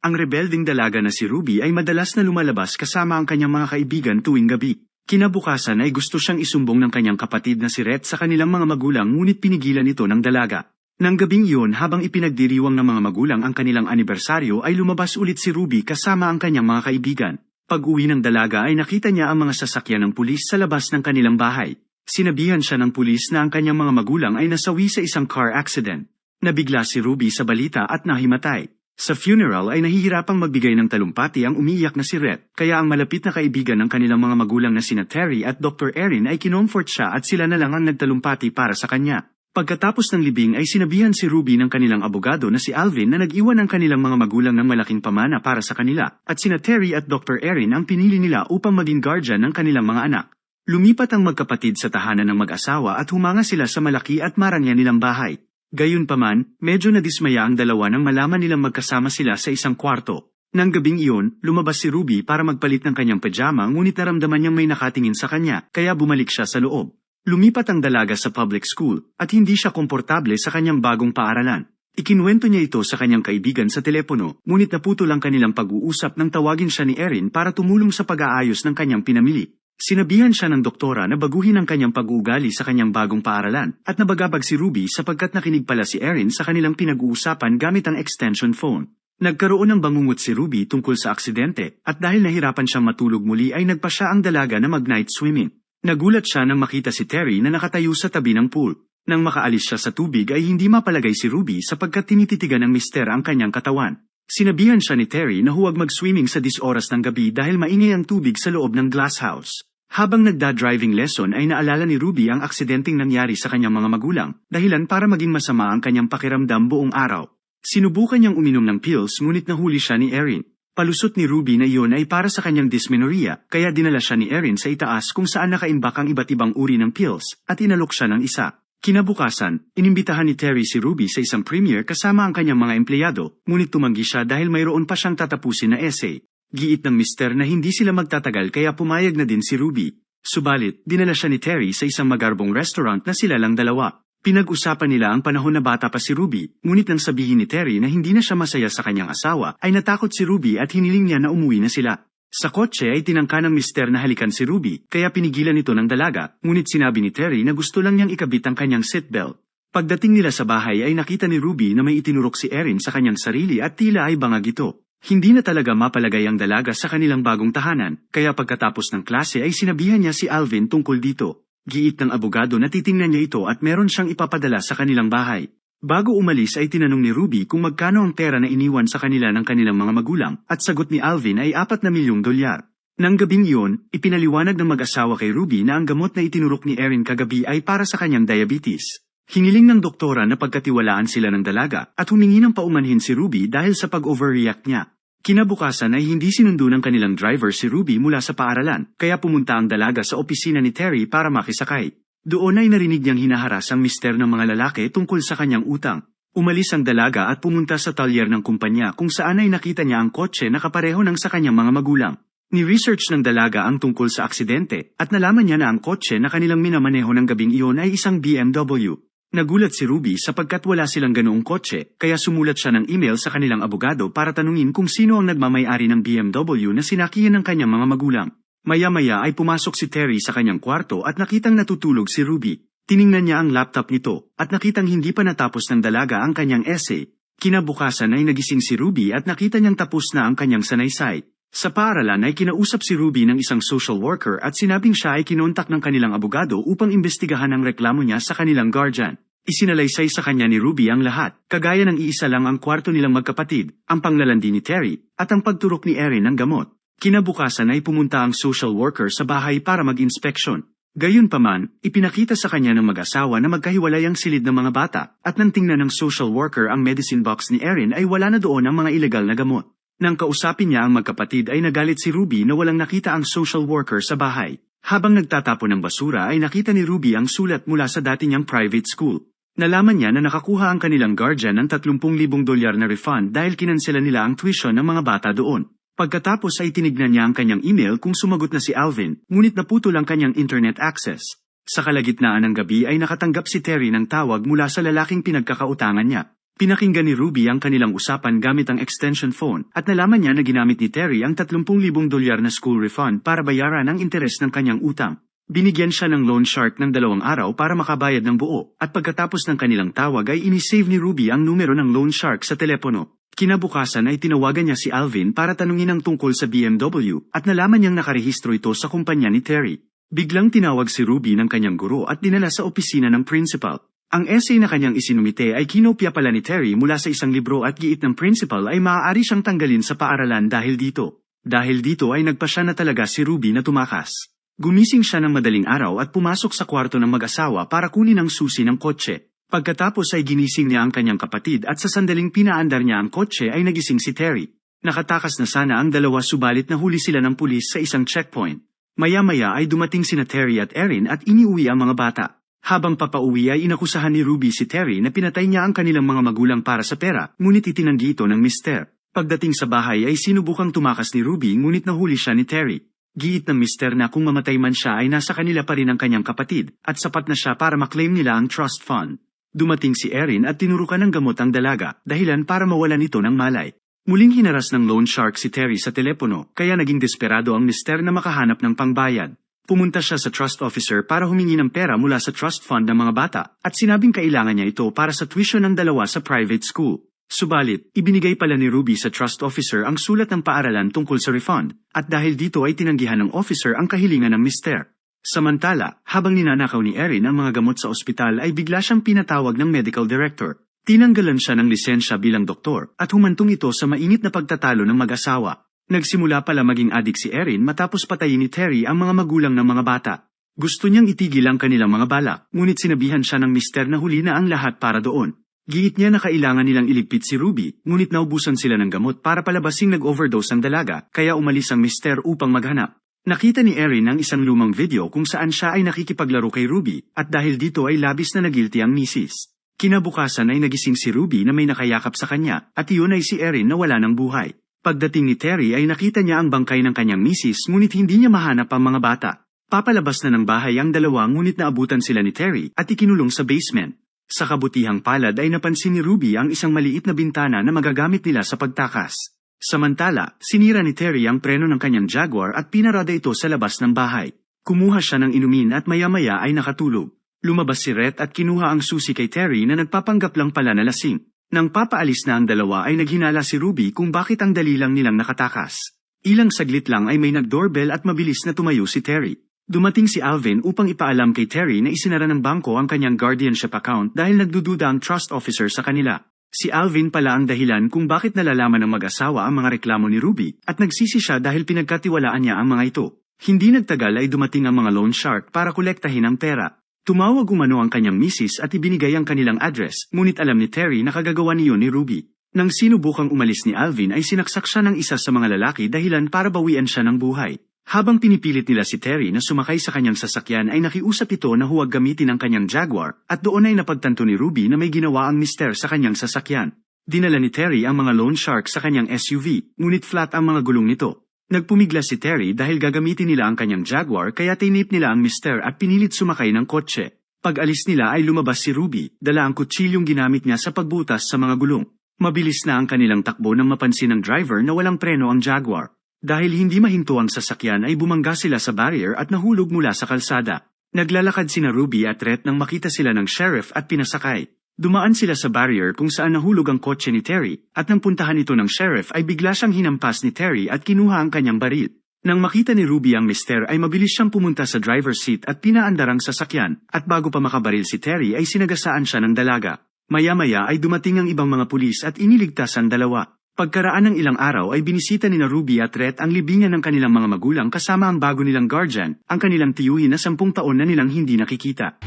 Ang rebelding dalaga na si Ruby ay madalas na lumalabas kasama ang kanyang mga kaibigan tuwing gabi. Kinabukasan ay gusto siyang isumbong ng kanyang kapatid na si Rhett sa kanilang mga magulang ngunit pinigilan ito ng dalaga. Nang gabing iyon habang ipinagdiriwang ng mga magulang ang kanilang anibersaryo ay lumabas ulit si Ruby kasama ang kanyang mga kaibigan. Pag-uwi ng dalaga ay nakita niya ang mga sasakyan ng pulis sa labas ng kanilang bahay. Sinabihan siya ng pulis na ang kanyang mga magulang ay nasawi sa isang car accident. Nabigla si Ruby sa balita at nahimatay. Sa funeral ay nahihirapang magbigay ng talumpati ang umiiyak na si Rhett, kaya ang malapit na kaibigan ng kanilang mga magulang na sina Terry at Dr. Erin ay kinomfort siya at sila na lang ang nagtalumpati para sa kanya. Pagkatapos ng libing ay sinabihan si Ruby ng kanilang abogado na si Alvin na nag-iwan ng kanilang mga magulang ng malaking pamana para sa kanila, at sina Terry at Dr. Erin ang pinili nila upang maging guardian ng kanilang mga anak. Lumipat ang magkapatid sa tahanan ng mag-asawa at humanga sila sa malaki at marangya nilang bahay. Gayunpaman, medyo nadismaya ang dalawa nang malaman nilang magkasama sila sa isang kwarto. Nang gabing iyon, lumabas si Ruby para magpalit ng kanyang pajama ngunit naramdaman niyang may nakatingin sa kanya, kaya bumalik siya sa loob. Lumipat ang dalaga sa public school, at hindi siya komportable sa kanyang bagong paaralan. Ikinuwento niya ito sa kanyang kaibigan sa telepono, ngunit naputo lang kanilang pag-uusap nang tawagin siya ni Erin para tumulong sa pag-aayos ng kanyang pinamili. Sinabihan siya ng doktora na baguhin ang kanyang pag-uugali sa kanyang bagong paaralan, at nabagabag si Ruby sapagkat nakinig pala si Erin sa kanilang pinag-uusapan gamit ang extension phone. Nagkaroon ng bangungot si Ruby tungkol sa aksidente, at dahil nahirapan siyang matulog muli ay nagpa siya ang dalaga na mag-night swimming. Nagulat siya nang makita si Terry na nakatayo sa tabi ng pool. Nang makaalis siya sa tubig ay hindi mapalagay si Ruby sapagkat tinititigan ng mister ang kanyang katawan. Sinabihan siya ni Terry na huwag mag-swimming sa 10 oras ng gabi dahil maingay ang tubig sa loob ng glass house. Habang nagda-driving lesson ay naalala ni Ruby ang aksidenteng nangyari sa kanyang mga magulang, dahilan para maging masama ang kanyang pakiramdam buong araw. Sinubukan niyang uminom ng pills ngunit nahuli siya ni Erin. Palusot ni Ruby na iyon ay para sa kanyang dysmenorrhea, kaya dinala siya ni Erin sa itaas kung saan nakaimbak ang iba't ibang uri ng pills, at inalok siya ng isa. Kinabukasan, inimbitahan ni Terry si Ruby sa isang premiere kasama ang kanyang mga empleyado, ngunit tumanggi siya dahil mayroon pa siyang tatapusin na essay. Giit ng mister na hindi sila magtatagal kaya pumayag na din si Ruby. Subalit, dinala siya ni Terry sa isang magarbong restaurant na sila lang dalawa. Pinag-usapan nila ang panahon na bata pa si Ruby, ngunit nang sabihin ni Terry na hindi na siya masaya sa kanyang asawa, ay natakot si Ruby at hiniling niya na umuwi na sila. Sa kotse ay tinangka ng mister na halikan si Ruby, kaya pinigilan ito ng dalaga, ngunit sinabi ni Terry na gusto lang niyang ikabit ang kanyang seatbelt. Pagdating nila sa bahay ay nakita ni Ruby na may itinurok si Erin sa kanyang sarili at tila ay bangag ito. Hindi na talaga mapalagay ang dalaga sa kanilang bagong tahanan, kaya pagkatapos ng klase ay sinabihan niya si Alvin tungkol dito. Giit ng abogado na titingnan niya ito at meron siyang ipapadala sa kanilang bahay. Bago umalis ay tinanong ni Ruby kung magkano ang pera na iniwan sa kanila ng kanilang mga magulang, at sagot ni Alvin ay apat na milyong dolyar. Nang gabing iyon, ipinaliwanag ng mag-asawa kay Ruby na ang gamot na itinurok ni Erin kagabi ay para sa kanyang diabetes. Hiniling ng doktora na pagkatiwalaan sila ng dalaga at humingi ng paumanhin si Ruby dahil sa pag-overreact niya. Kinabukasan ay hindi sinundo ng kanilang driver si Ruby mula sa paaralan, kaya pumunta ang dalaga sa opisina ni Terry para makisakay. Doon ay narinig niyang hinaharas ang mister ng mga lalaki tungkol sa kanyang utang. Umalis ang dalaga at pumunta sa talyer ng kumpanya kung saan ay nakita niya ang kotse na kapareho ng sa kanyang mga magulang. Ni-research ng dalaga ang tungkol sa aksidente at nalaman niya na ang kotse na kanilang minamaneho ng gabing iyon ay isang BMW. Nagulat si Ruby sapagkat wala silang ganoong kotse, kaya sumulat siya ng email sa kanilang abogado para tanungin kung sino ang nagmamayari ng BMW na sinakihan ng kanyang mga magulang. Maya-maya ay pumasok si Terry sa kanyang kwarto at nakitang natutulog si Ruby. Tiningnan niya ang laptop nito at nakitang hindi pa natapos ng dalaga ang kanyang essay. Kinabukasan ay nagising si Ruby at nakita niyang tapos na ang kanyang sanaysay. Sa paaralan ay kinausap si Ruby ng isang social worker at sinabing siya ay kinontak ng kanilang abogado upang imbestigahan ang reklamo niya sa kanilang guardian. Isinalaysay sa kanya ni Ruby ang lahat, kagaya ng iisa lang ang kwarto nilang magkapatid, ang panglalandi ni Terry, at ang pagturok ni Erin ng gamot. Kinabukasan ay pumunta ang social worker sa bahay para mag-inspeksyon. Gayunpaman, ipinakita sa kanya ng mag-asawa na magkahiwalay ang silid ng mga bata, at nang tingnan ng social worker ang medicine box ni Erin ay wala na doon ang mga ilegal na gamot. Nang kausapin niya ang magkapatid ay nagalit si Ruby na walang nakita ang social worker sa bahay. Habang nagtatapon ng basura ay nakita ni Ruby ang sulat mula sa dati niyang private school. Nalaman niya na nakakuha ang kanilang guardian ng 30,000 dolyar na refund dahil kinansela nila ang tuition ng mga bata doon. Pagkatapos ay tinignan niya ang kanyang email kung sumagot na si Alvin, ngunit naputol ang kanyang internet access. Sa kalagitnaan ng gabi ay nakatanggap si Terry ng tawag mula sa lalaking pinagkakautangan niya. Pinakinggan ni Ruby ang kanilang usapan gamit ang extension phone at nalaman niya na ginamit ni Terry ang 30,000 dolyar na school refund para bayaran ang interes ng kanyang utang. Binigyan siya ng loan shark ng dalawang araw para makabayad ng buo at pagkatapos ng kanilang tawag ay inisave ni Ruby ang numero ng loan shark sa telepono. Kinabukasan ay tinawagan niya si Alvin para tanungin ang tungkol sa BMW at nalaman niyang nakarehistro ito sa kumpanya ni Terry. Biglang tinawag si Ruby ng kanyang guro at dinala sa opisina ng principal. Ang essay na kanyang isinumite ay kinopya pala ni Terry mula sa isang libro at giit ng principal ay maaari siyang tanggalin sa paaralan dahil dito. Dahil dito ay nagpa siya na talaga si Ruby na tumakas. Gumising siya ng madaling araw at pumasok sa kwarto ng mag-asawa para kunin ang susi ng kotse. Pagkatapos ay ginising niya ang kanyang kapatid at sa sandaling pinaandar niya ang kotse ay nagising si Terry. Nakatakas na sana ang dalawa subalit nahuli sila ng pulis sa isang checkpoint. Maya-maya ay dumating sina Terry at Erin at iniuwi ang mga bata. Habang papauwi ay inakusahan ni Ruby si Terry na pinatay niya ang kanilang mga magulang para sa pera, ngunit itinanggi ito ng mister. Pagdating sa bahay ay sinubukang tumakas ni Ruby ngunit nahuli siya ni Terry. Giit ng mister na kung mamatay man siya ay nasa kanila pa rin ang kanyang kapatid at sapat na siya para maklaim nila ang trust fund. Dumating si Erin at tinurukan ng gamot ang dalaga, dahilan para mawalan ito ng malay. Muling hinaras ng loan shark si Terry sa telepono, kaya naging desperado ang mister na makahanap ng pangbayad. Pumunta siya sa trust officer para humingi ng pera mula sa trust fund ng mga bata, at sinabing kailangan niya ito para sa tuition ng dalawa sa private school. Subalit, ibinigay pala ni Ruby sa trust officer ang sulat ng paaralan tungkol sa refund, at dahil dito ay tinanggihan ng officer ang kahilingan ng mister. Samantala, habang ninanakaw ni Erin ang mga gamot sa ospital ay bigla siyang pinatawag ng medical director. Tinanggalan siya ng lisensya bilang doktor at humantong ito sa mainit na pagtatalo ng mag-asawa. Nagsimula pala maging adik si Erin matapos patayin ni Terry ang mga magulang ng mga bata. Gusto niyang itigil ang kanilang mga balak, ngunit sinabihan siya ng mister na huli na ang lahat para doon. Giit niya na kailangan nilang iligpit si Ruby, ngunit naubusan sila ng gamot para palabasing nag-overdose ang dalaga, kaya umalis ang mister upang maghanap. Nakita ni Erin ang isang lumang video kung saan siya ay nakikipaglaro kay Ruby, at dahil dito ay labis na nagilty ang misis. Kinabukasan ay nagising si Ruby na may nakayakap sa kanya, at iyon ay si Erin na wala ng buhay. Pagdating ni Terry ay nakita niya ang bangkay ng kanyang misis ngunit hindi niya mahanap ang mga bata. Papalabas na ng bahay ang dalawa ngunit naabutan sila ni Terry at ikinulong sa basement. Sa kabutihang palad ay napansin ni Ruby ang isang maliit na bintana na magagamit nila sa pagtakas. Samantala, sinira ni Terry ang preno ng kanyang Jaguar at pinarada ito sa labas ng bahay. Kumuha siya ng inumin at maya-maya ay nakatulog. Lumabas si Rhett at kinuha ang susi kay Terry na nagpapanggap lang pala na lasing. Nang papaalis na ang dalawa ay naghinala si Ruby kung bakit ang dali lang nilang nakatakas. Ilang saglit lang ay may nag-doorbell at mabilis na tumayo si Terry. Dumating si Alvin upang ipaalam kay Terry na isinara ng bangko ang kanyang guardianship account dahil nagdududa ang trust officer sa kanila. Si Alvin pala ang dahilan kung bakit nalalaman ng mag-asawa ang mga reklamo ni Ruby at nagsisi siya dahil pinagkatiwalaan niya ang mga ito. Hindi nagtagal ay dumating ang mga loan shark para kolektahin ang pera. Tumawag umano ang kanyang misis at ibinigay ang kanilang address, ngunit alam ni Terry na kagagawa niyo ni Ruby. Nang sinubukang umalis ni Alvin ay sinaksak siya ng isa sa mga lalaki dahilan para bawian siya ng buhay. Habang pinipilit nila si Terry na sumakay sa kanyang sasakyan ay nakiusap ito na huwag gamitin ang kanyang Jaguar at doon ay napagtanto ni Ruby na may ginawa ang mister sa kanyang sasakyan. Dinala ni Terry ang mga loan shark sa kanyang SUV, ngunit flat ang mga gulong nito. Nagpumigla si Terry dahil gagamitin nila ang kanyang Jaguar kaya tinip nila ang mister at pinilit sumakay ng kotse. Pag alis nila ay lumabas si Ruby, dala ang kutsilyong ginamit niya sa pagbutas sa mga gulong. Mabilis na ang kanilang takbo nang mapansin ng driver na walang preno ang Jaguar. Dahil hindi mahinto ang sasakyan ay bumangga sila sa barrier at nahulog mula sa kalsada. Naglalakad sina Ruby at Rhett nang makita sila ng sheriff at pinasakay. Dumaan sila sa barrier kung saan nahulog ang kotse ni Terry at nang puntahan ito ng sheriff ay bigla siyang hinampas ni Terry at kinuha ang kanyang baril. Nang makita ni Ruby ang mister ay mabilis siyang pumunta sa driver's seat at pinaandar ang sasakyan at bago pa makabaril si Terry ay sinagasaan siya ng dalaga. Maya-maya ay dumating ang ibang mga pulis at iniligtas ang dalawa. Pagkaraan ng ilang araw ay binisita ni na Ruby at Rhett ang libingan ng kanilang mga magulang kasama ang bago nilang guardian, ang kanilang tiyuhin na sampung taon na nilang hindi nakikita.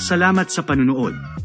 Salamat sa panunood.